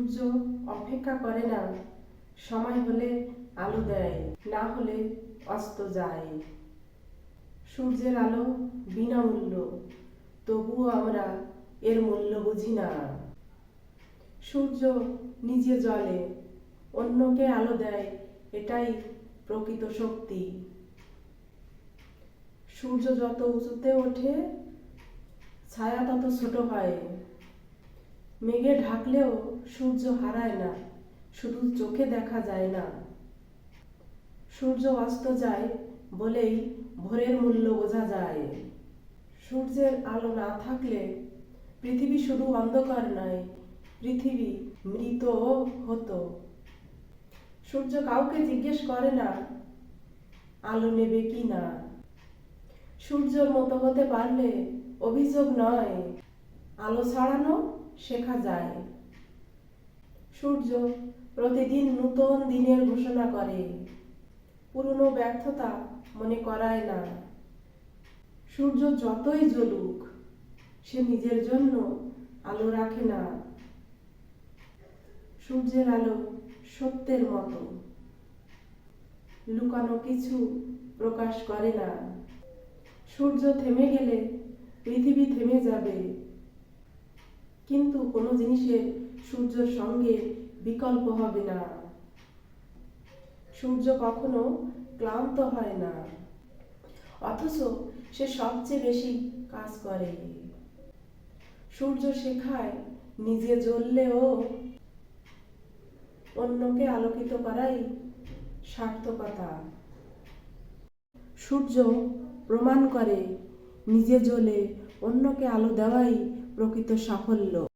সূর্য অপেক্ষা করে না। সময় হলে আলো দেয়, না হলে অস্ত যায়। সূর্যের আলো বিনামূল্য, তবুও আমরা এর মূল্য বুঝি না। সূর্য নিজে জ্বলে, অন্যকে আলো দেয়, এটাই প্রকৃত শক্তি। সূর্য যত উঁচুতে ওঠে, ছায়া তত ছোট হয়। মেঘে ঢাকলেও সূর্য হারায় না, শুধু চোখে দেখা যায় না। সূর্য অস্ত যায় বলেই ভোরের মূল্য বোঝা যায়। সূর্যের আলো না থাকলে পৃথিবী শুধু অন্ধকার নয়, পৃথিবী মৃত হতো। সূর্য কাউকে জিজ্ঞেস করে না, আলো নেবে কি না? সূর্যর মতো হতে পারলে অভিযোগ নয় আলো ছড়ানো শেখা যায়। সূর্য প্রতিদিন নূতন দিনের ঘোষণা করে। পুরনো ব্যর্থতা মনে করায় না। সূর্য যতই জ্বলুক, সে নিজের জন্য আলো রাখে না। সূর্যের আলো সত্যের মতো। লুকানো কিছু প্রকাশ করে না। সূর্য থেমে গেলে পৃথিবী থেমে যাবে। কিন্তু কোনো জিনিসের সূর্যের সঙ্গে বিকল্প হবে না। সূর্য কখনো ক্লান্ত হয় না, অথচ সে সবচেয়ে বেশি কাজ করে। সূর্য শেখায় নিজে জ্বললেও অন্যকে আলোকিত করাই সার্থকতা। সূর্য প্রমাণ করে নিজে জ্বলে অন্যকে আলো দেওয়াই প্রকৃত সাফল্য।